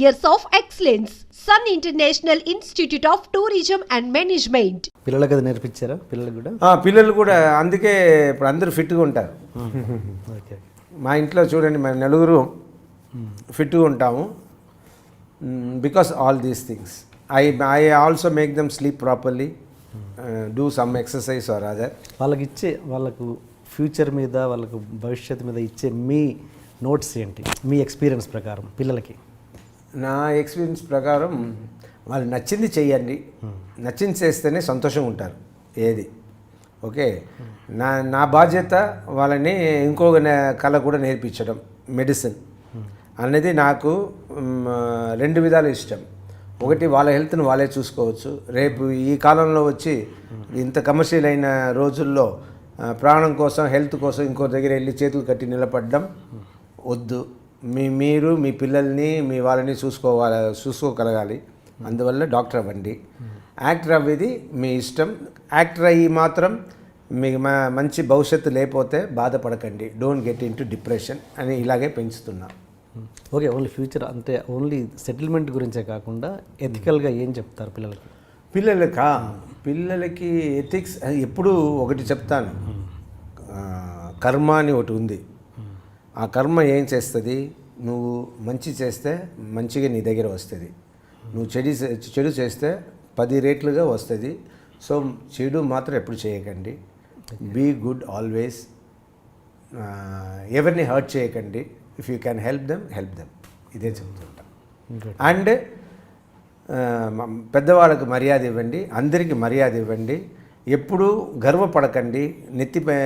years of excellence. Sun International Institute of Tourism and Management. పిల్లలకి అది నేర్పించారా? పిల్లలకు కూడా? ఆ, పిల్లలు కూడా అందుకే ఇప్పుడు అందరూ ఫిట్గా ఉంటారు. ఓకే. మా ఇంట్లో చూడండి మేము నలుగురు ఫిట్గా ఉంటాము. Because all these things I I also make them sleep properly do some exercise or other వాళ్ళకి ఇచ్చే వాళ్ళకు ఫ్యూచర్ మీద వాళ్ళకు భవిష్యత్తు మీద ఇచ్చే మీ నోట్స్ ఏంటి? మీ ఎక్స్పీరియన్స్ ప్రకారం పిల్లలకి. నా ఎక్స్పీరియన్స్ ప్రకారం వాళ్ళు నచ్చింది చేయండి నచ్చింది చేస్తేనే సంతోషంగా ఉంటారు. ఏది? ఓకే? నా నా బాధ్యత వాళ్ళని ఇంకొక కళ కూడా నేర్పించడం మెడిసిన్. అనేది నాకు రెండు విధాలు ఇష్టం. ఒకటి వాళ్ళ హెల్త్ని వాళ్ళే చూసుకోవచ్చు. రేపు ఈ కాలంలో వచ్చి ఇంత కమర్షియల్ అయిన రోజుల్లో ప్రాణం కోసం హెల్త్ కోసం ఇంకో దగ్గర వెళ్ళి చేతులు కట్టి నిలబడడం వద్దు. మీ మీరు మీ పిల్లల్ని మీ వాళ్ళని చూసుకోవాలి చూసుకోగలగాలి. అందువల్ల డాక్టర్ అవ్వండి. యాక్టర్ అవ్వేది మీ ఇష్టం. యాక్టర్ అయ్యి మాత్రం మీకు మ- మంచి భవిష్యత్తు లేకపోతే బాధపడకండి. డోంట్ గెట్ ఇన్ డిప్రెషన్ అని ఇలాగే పెంచుతున్నా. ఓకే ఓన్లీ ఫ్యూచర్ అంటే ఓన్లీ సెటిల్మెంట్ గురించే కాకుండా ఎథికల్గా ఏం చెప్తారు పిల్లలకి? పిల్లలకా? పిల్లలకి ఎథిక్స్ ఎప్పుడూ ఒకటి చెప్తాను. కర్మ అని ఒకటి ఉంది. ఆ కర్మ ఏం చేస్తుంది? నువ్వు మంచి చేస్తే మంచిగా నీ దగ్గర వస్తుంది. నువ్వు చెడు చెడు చేస్తే పది రేట్లుగా వస్తుంది. సో చెడు మాత్రం ఎప్పుడు చేయకండి. బీ గుడ్ ఆల్వేస్ ఎవరిని హర్ట్ చేయకండి. If you can help them help them ఇదే చెప్తుంటా. అండ్ పెద్దవాళ్ళకి మర్యాద ఇవ్వండి. అందరికీ మర్యాద ఇవ్వండి. ఎప్పుడూ గర్వపడకండి. నెత్తిపై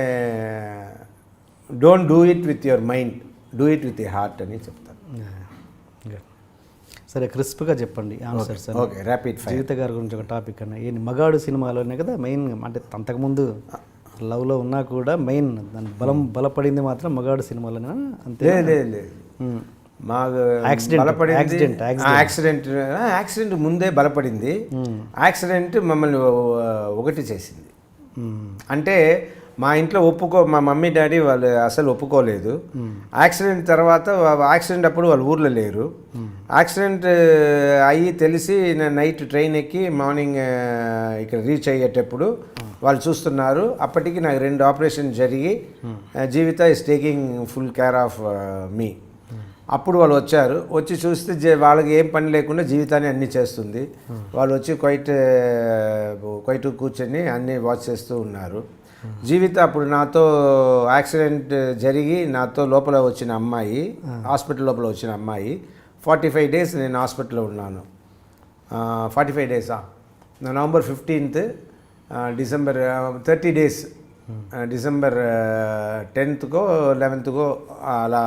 don't do it with your mind do it with heart అని చెప్తాను. సరే క్రిస్ప్గా చెప్పండి answer sir. Okay rapid fire Jeevitha గారి గురించి ఒక టాపిక్ అన్న. ఏంటి మగాడు సినిమాలోనే కదా మెయిన్ అంటే అంతకుముందు లవ్లో ఉన్నా కూడా మెయిన్ దాని బలం బలపడింది మాత్రం మగాడు సినిమాలోనే అంతే లేదు లేదు బలపడింది. accident, యాక్సిడెంట్ యాక్సిడెంట్ ముందే బలపడింది. యాక్సిడెంట్ మమ్మల్ని ఒ- ఒకటి చేసింది. మ్మ్. అంటే మా ఇంట్లో ఒప్పుకో మా మమ్మీ డాడీ వాళ్ళు అసలు ఒప్పుకోలేదు. యాక్సిడెంట్ తర్వాత యాక్సిడెంట్ అప్పుడు వాళ్ళు ఊర్లో లేరు. యాక్సిడెంట్ అయ్యి తెలిసి నేను నైట్ ట్రైన్ ఎక్కి మార్నింగ్ ఇక్కడ రీచ్ అయ్యేటప్పుడు వాళ్ళు చూస్తున్నారు. అప్పటికి నాకు రెండు ఆపరేషన్ జరిగి Jeevitha is taking full care of me అప్పుడు వాళ్ళు వచ్చారు. వచ్చి చూస్తే వాళ్ళకి ఏం పని లేకుండా జీవితాన్ని అన్నీ చేస్తుంది. వాళ్ళు వచ్చి క్వైట్ క్వైట్ కూర్చొని అన్నీ వాచ్ చేస్తూ ఉన్నారు. జీవిత అప్పుడు నాతో యాక్సిడెంట్ జరిగి నాతో లోపల వచ్చిన అమ్మాయి హాస్పిటల్ లోపల వచ్చిన అమ్మాయి ఫార్టీ ఫైవ్ డేస్ నేను హాస్పిటల్లో ఉన్నాను. ఫార్టీ ఫైవ్ డేసా November fifteenth December thirty days December టెన్త్కో లెవెన్త్కో అలా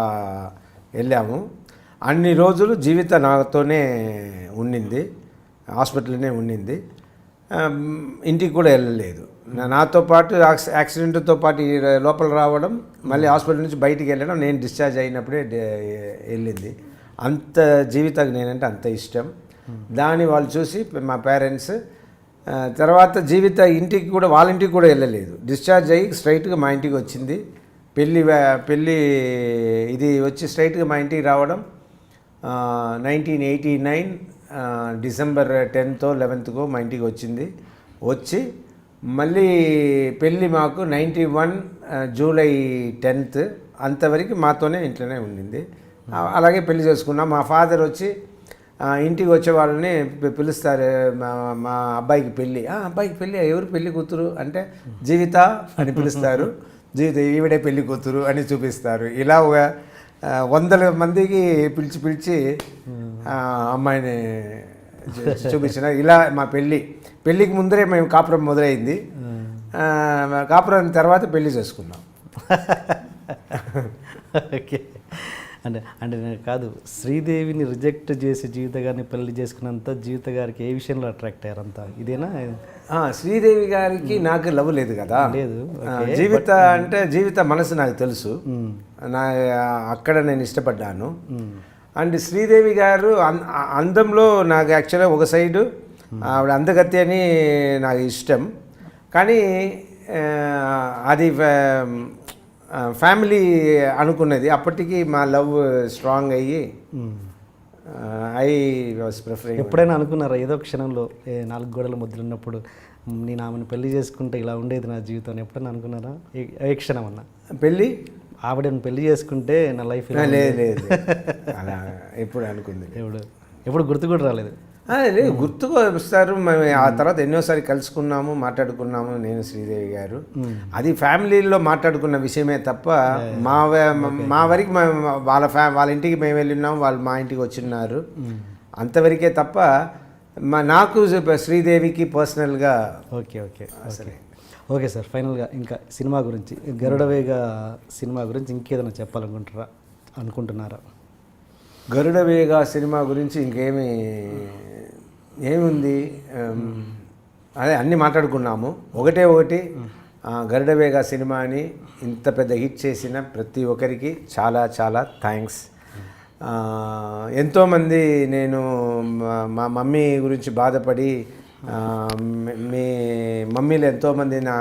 వెళ్ళాము. అన్ని రోజులు జీవిత నాతోనే ఉండింది. హాస్పిటల్లోనే ఉండింది. ఇంటికి కూడా వెళ్ళలేదు. నాతో పాటు యాక్సి- యాక్సిడెంట్తో పాటు లోపల రావడం మళ్ళీ హాస్పిటల్ నుంచి బయటికి వెళ్ళడం నేను డిశ్చార్జ్ అయినప్పుడే వెళ్ళింది. అంత జీవితానికి నేనంటే అంత ఇష్టం. దాన్ని వాళ్ళు చూసి మా పేరెంట్స్ తర్వాత జీవిత ఇంటికి కూడా వాళ్ళ ఇంటికి కూడా వెళ్ళలేదు. డిశ్చార్జ్ అయ్యి స్ట్రైట్గా మా ఇంటికి వచ్చింది. పెళ్ళి పెళ్ళి ఇది వచ్చి స్ట్రైట్గా మా ఇంటికి రావడం నైన్టీన్ ఎయిటీ నైన్ డిసెంబర్ టెన్తో లెవెన్త్కో మా ఇంటికి వచ్చింది. వచ్చి మళ్ళీ పెళ్ళి మాకు నైంటీ వన్ జూలై టెన్త్ అంతవరకు మాతోనే ఇంట్లోనే ఉండింది. అలాగే పెళ్ళి చేసుకున్నాం. మా ఫాదర్ వచ్చి ఇంటికి వచ్చే వాళ్ళని పిలుస్తారు. మా మా అబ్బాయికి పెళ్ళి. "ఆ, అబ్బాయికి పెళ్ళి ఎవరు పెళ్ళి కూతురు? అంటే జీవిత అని పిలుస్తారు. జీవిత ఈవిడే పెళ్ళి కూతురు అని చూపిస్తారు. ఇలా ఒక వందల మందికి పిలిచి పిలిచి అమ్మాయిని చూపించిన. ఇలా మా పెళ్ళి పెళ్ళికి ముందరే మేము కాపురం మొదలైంది. కాపురం తర్వాత పెళ్ళి చేసుకున్నాం. ఓకే. అంటే అంటే నేను కాదు శ్రీదేవిని రిజెక్ట్ చేసి జీవిత గారిని పెళ్ళి చేసుకున్నంత జీవిత గారికి ఏ విషయంలో అట్రాక్ట్ అయ్యారంతా? ఇదేనా? శ్రీదేవి గారికి నాకు లవ్ లేదు కదా. లేదు, జీవిత అంటే జీవిత మనసు నాకు తెలుసు. నా అక్కడ నేను ఇష్టపడ్డాను. అండ్ శ్రీదేవి గారు అందంలో నాకు యాక్చువల్గా ఒక సైడు ఆవిడ అందగత్తి అని నాకు ఇష్టం. కానీ అది ఫ్యామిలీ అనుకున్నది. అప్పటికి మా లవ్ స్ట్రాంగ్ అయ్యి ఐ వాస్ ప్రిఫరింగ్ ఎప్పుడైనా అనుకున్నారా? ఏదో క్షణంలో ఏ నాలుగు గోడల మధ్యలో ఉన్నప్పుడు "మ్, నేను ఆమెను పెళ్ళి చేసుకుంటే ఇలా ఉండేది నా జీవితం ఎప్పుడైనా అనుకున్నారా? ఏ- ఏ క్షణం అన్నా? పెళ్ళి? ఆవిడని పెళ్ళి చేసుకుంటే నా లైఫ్ లేదు లేదు. అలా ఎప్పుడు అనుకుంది ఎప్పుడు? ఎప్పుడు గుర్తు కూడా రాలేదు. లేదు గుర్తుకు వస్తారు. మేము ఆ తర్వాత ఎన్నోసారి కలుసుకున్నాము మాట్లాడుకున్నాము నేను శ్రీదేవి గారు. అది ఫ్యామిలీలో మాట్లాడుకున్న విషయమే తప్ప మా మా వరకు వాళ్ళ ఫ్యా వాళ్ళ ఇంటికి మేము వెళ్ళినాం వాళ్ళు మా ఇంటికి వచ్చిన్నారు. అంతవరకే తప్ప మా నాకు శ్రీదేవికి పర్సనల్గా okay okay okay. Okay sir ఫైనల్గా ఇంకా సినిమా గురించి గరుడవేగ సినిమా గురించి ఇంకేదైనా చెప్పాలనుకుంటారా అనుకుంటున్నారా? గరుడ వేగ సినిమా గురించి ఇంకేమి ఏముంది? ఆమ్, అదే అన్నీ మాట్లాడుకున్నాము. ఒకటే ఒకటి ఆ, గరుడ వేగ సినిమాని ఇంత పెద్ద హిట్ చేసిన ప్రతి ఒక్కరికి చాలా చాలా థ్యాంక్స్. ఎంతోమంది నేను మా- మమ్మీ గురించి బాధపడి మీ- మమ్మీలో మమ్మీలు ఎంతోమంది నా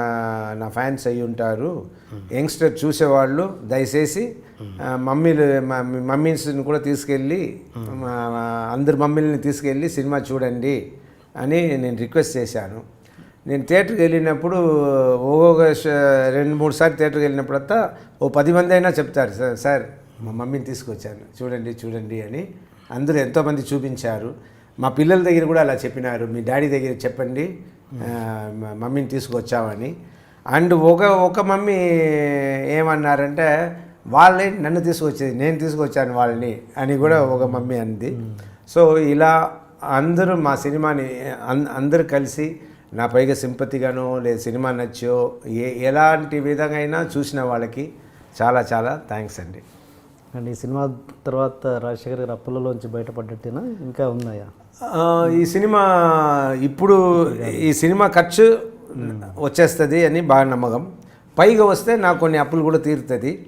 నా ఫ్యాన్స్ అయి ఉంటారు. యంగ్స్టర్ చూసేవాళ్ళు దయచేసి మమ్మీలు మమ్మీస్ని కూడా తీసుకెళ్ళి మా- అందరు మమ్మీలని తీసుకెళ్ళి సినిమా చూడండి అని నేను రిక్వెస్ట్ చేశాను. నేను థియేటర్కి వెళ్ళినప్పుడు ఒక్కొక్క రెండు మూడు సార్లు థియేటర్కి వెళ్ళినప్పుడంతా ఓ పది మంది అయినా చెప్తారు సార్ సార్ మా మమ్మీని తీసుకొచ్చాను. చూడండి చూడండి అని. అందరూ ఎంతోమంది చూపించారు. మా పిల్లల దగ్గర కూడా అలా చెప్పినారు. మీ డాడీ దగ్గర చెప్పండి. మమ్మీని తీసుకొచ్చామని అండ్ ఒక ఒక మమ్మీ ఏమన్నారంటే వాళ్ళే నన్ను తీసుకొచ్చేది నేను తీసుకొచ్చాను వాళ్ళని అని కూడా ఒక మమ్మీ అంది. సో ఇలా అందరూ మా సినిమాని అందరూ కలిసి నా పైగా సింపతిగానో లేదా సినిమా నచ్చో ఏ ఎలాంటి విధంగా అయినా చూసిన వాళ్ళకి చాలా చాలా థ్యాంక్స్ అండి. అండ్ ఈ సినిమా తర్వాత రాజశేఖర్ గారు అప్పులలోంచి బయటపడ్డట్టేనా? ఇంకా ఉన్నాయా? ఈ సినిమా ఇప్పుడు ఈ సినిమా ఖర్చు వచ్చేస్తుంది అని బాగా నమ్మకం. పైగా వస్తే నాకు కొన్ని అప్పులు కూడా తీరుతుంది.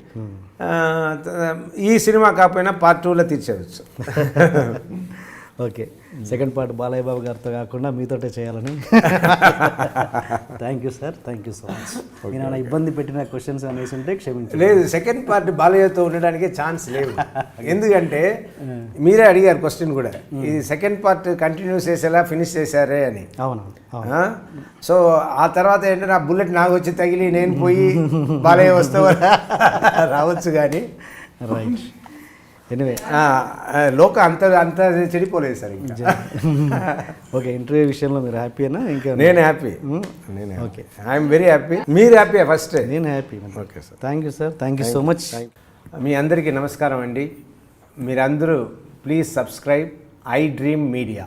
ఈ సినిమా కాకపోయినా పార్ట్ టూలో తీర్చేయచ్చు. Okay. Second part Balayya Babu గారితో కాకుండా మీతోటే చేయాలని. Thank you sir thank you so much. నేను అలా ఇబ్బంది పెట్టిన క్వశ్చన్స్ అనేసి ఉంటే క్షమించండి. లేదు సెకండ్ పార్ట్ బాలయ్యతో ఉండడానికి ఛాన్స్ లేదు. ఎందుకంటే మీరే అడిగారు క్వశ్చన్ కూడా. ఇది సెకండ్ పార్ట్ కంటిన్యూ చేసేలా ఫినిష్ చేశారే అని. అవును? సో ఆ తర్వాత ఏంటంటే ఆ బుల్లెట్ నాకు వచ్చి తగిలి నేను పోయి బాలయ్య వస్తే రావచ్చు కానీ. రైట్ ఎనివే లోక అంత అంత చెడిపోలేదు సార్ ఇంకా. ఓకే ఇంటర్వ్యూ విషయంలో మీరు హ్యాపీనా ఇంకా నేను హ్యాపీ నేను ఓకే ఐఎమ్ వెరీ హ్యాపీ మీరు హ్యాపీ ఫస్ట్ నేను happy okay sir thank you sir thank you so much మీ అందరికీ నమస్కారం అండి. మీరందరూ please subscribe I dream media